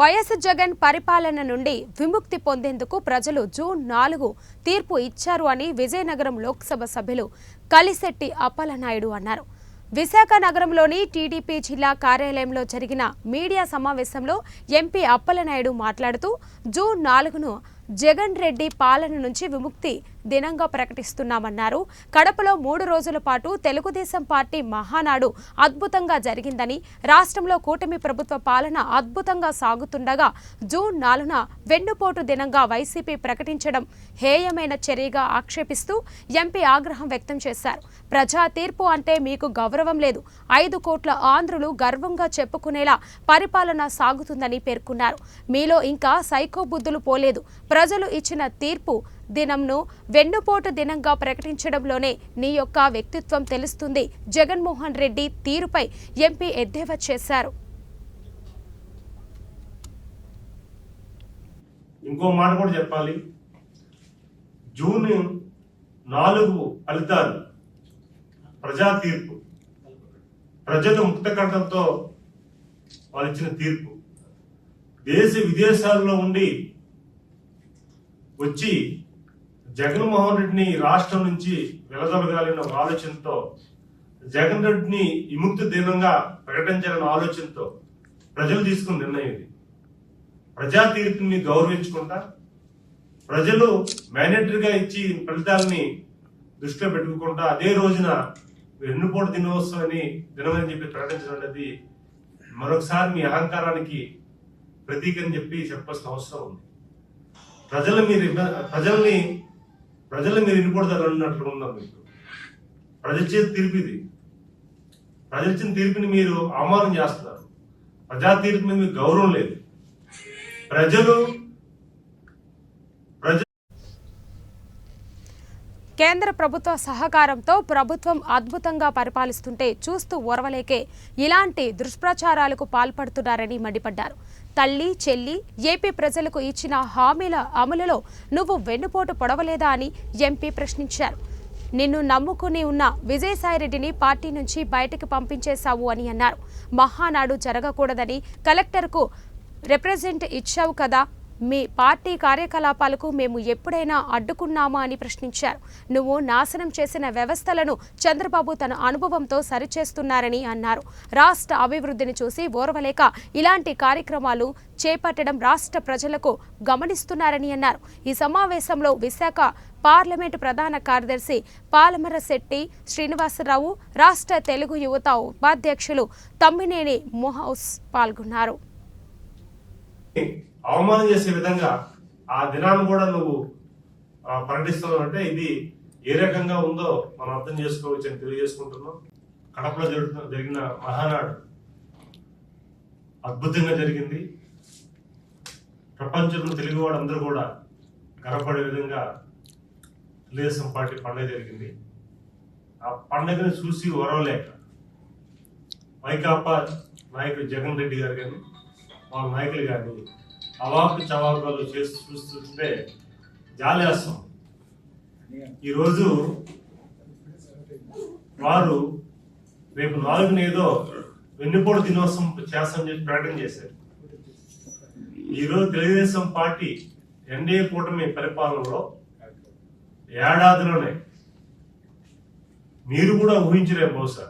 YS Jagan పరిపాలన నుండి విముక్తి పొందేందుకు ప్రజలు జూన్ నాలుగు తీర్పు ఇచ్చారు అని విజయనగరం లోక్సభ సభ్యులు కలిశెట్టి అప్పలనాయుడు అన్నారు. విశాఖ నగరంలోని టీడీపీ జిల్లా కార్యాలయంలో జరిగిన మీడియా సమావేశంలో ఎంపీ అప్పలనాయుడు మాట్లాడుతూ జూన్ నాలుగును జగన్ రెడ్డి పాలన నుంచి విముక్తి దినంగా ప్రకటిస్తున్నామన్నారు. కడపలో మూడు రోజుల పాటు తెలుగుదేశం పార్టీ మహానాడు అద్భుతంగా జరిగిందని రాష్ట్రంలో కూటమి ప్రభుత్వ పాలన అద్భుతంగా సాగుతుండగా జూన్ నాలుగున వెన్నుపోటు దినంగా వైసీపీ ప్రకటించడం హేయమైన చర్యగా ఆక్షేపిస్తూ ఎంపీ ఆగ్రహం వ్యక్తం చేశారు. ప్రజా తీర్పు అంటే మీకు గౌరవం లేదు. ఐదు కోట్ల ఆంధ్రులు గర్వంగా చెప్పుకునేలా పరిపాలన సాగుతుందని పేర్కొన్నారు. మీలో ఇంకా సైకో బుద్ధులు పోలేదు. ప్రజలు ఇచ్చిన తీర్పు దినంను వెన్నుపోటు దినంగా ప్రకటించడంలోనే నీ యొక్క వ్యక్తిత్వం తెలుస్తుంది. జగన్మోహన్ రెడ్డి తీరుపై ఎంపీ ఎద్దేవా చేశారు. ఇంకో మాట కూడా చెప్పాలి. జూన్ నాలుగు ఫలితాలు ప్రజా తీర్పు. ప్రజలు ముక్త కంఠంతో వాళ్ళు ఇచ్చిన తీర్పు. దేశ విదేశాల్లో ఉండి వచ్చి జగన్మోహన్ రెడ్డిని రాష్ట్రం నుంచి వెలదొలగాలన్న ఒక ఆలోచనతో జగన్ రెడ్డిని విముక్తి దినంగా ప్రకటించాలన్న ఆలోచనతో ప్రజలు తీసుకున్న నిర్ణయం ఇది. ప్రజా తీర్పుని గౌరవించుకుంటా ప్రజలు మ్యాండేటరీగా ఇచ్చి ఫలితాలని దృష్టిలో పెట్టుకుంటా అదే రోజున వెన్నుపోటు దినోత్సవం అని చెప్పి ప్రకటించడం అనేది మరొకసారి మీ అహంకారానికి ప్రతీక అని చెప్పి చెప్పాల్సిన అవసరం ఉంది. ప్రజలు మీరు ప్రజల్ని ప్రజలు మీరు ఇన్నుపడతారు అన్నట్లు ఉన్నారు మీకు ప్రజల చేతి తీర్పు ఇది. ప్రజలు తీర్పుని మీరు అవమానం చేస్తున్నారు. ప్రజా తీర్పు మీద మీకు గౌరవం లేదు. ప్రజలు ప్రజ కేంద్ర ప్రభుత్వ సహకారంతో ప్రభుత్వం అద్భుతంగా పరిపాలిస్తుంటే చూస్తూ ఓర్వలేకే ఇలాంటి దుష్ప్రచారాలకు పాల్పడుతున్నారని మండిపడ్డారు. తల్లి చెల్లి ఏపీ ప్రజలకు ఇచ్చిన హామీల అమలులో నువ్వు వెన్నుపోటు పొడవలేదా అని ఎంపీ ప్రశ్నించారు. నిన్ను నమ్ముకుని ఉన్న విజయసాయిరెడ్డిని పార్టీ నుంచి బయటకు పంపించేశావు అని అన్నారు. మహానాడు జరగకూడదని కలెక్టర్కు రిప్రజెంట్ ఇచ్చావు కదా మీ పార్టీ కార్యకలాపాలకు మేము ఎప్పుడైనా అడ్డుకున్నామా అని ప్రశ్నించారు. నువ్వు నాశనం చేసిన వ్యవస్థలను చంద్రబాబు తన అనుభవంతో సరిచేస్తున్నారని అన్నారు. రాష్ట్ర అభివృద్ధిని చూసి ఓర్వలేక ఇలాంటి కార్యక్రమాలు చేపట్టడం రాష్ట్ర ప్రజలకు గమనిస్తున్నారని అన్నారు. ఈ సమావేశంలో విశాఖ పార్లమెంటు ప్రధాన కార్యదర్శి పాలమర శెట్టి శ్రీనివాసరావు రాష్ట్ర తెలుగు యువత ఉపాధ్యక్షులు తమ్మినేని మోహౌస్ పాల్గొన్నారు. అవమానం చేసే విధంగా ఆ దినాన్ని కూడా నువ్వు ప్రకటిస్తున్నావు అంటే ఇది ఏ రకంగా ఉందో మనం అర్థం చేసుకోవచ్చు అని తెలియజేసుకుంటున్నాం. కడపలో జరుగుతున్న జరిగిన మహానాడు అద్భుతంగా జరిగింది. ప్రపంచంలో తెలుగు వాళ్ళందరూ కూడా గర్వపడే విధంగా తెలుగుదేశం పార్టీ పండుగ జరిగింది. ఆ పండుగను చూసి వరవలేక వైకాపా నాయకుడు జగన్ రెడ్డి గారు కానీ వాళ్ళ నాయకులు కానీ అవాకు చవాకులు చేసి చూస్తుంటే జాలేస్తాం ఈరోజు వారు రేపు నాలుగున ఏదో వెన్నుపోటు దినోత్సవం చేస్తామని చెప్పి ప్రకటన చేశారు. ఈరోజు తెలుగుదేశం పార్టీ ఎన్డీఏ కూటమి పరిపాలనలో ఏడాదిలోనే మీరు కూడా ఊహించలేరు బహుశా.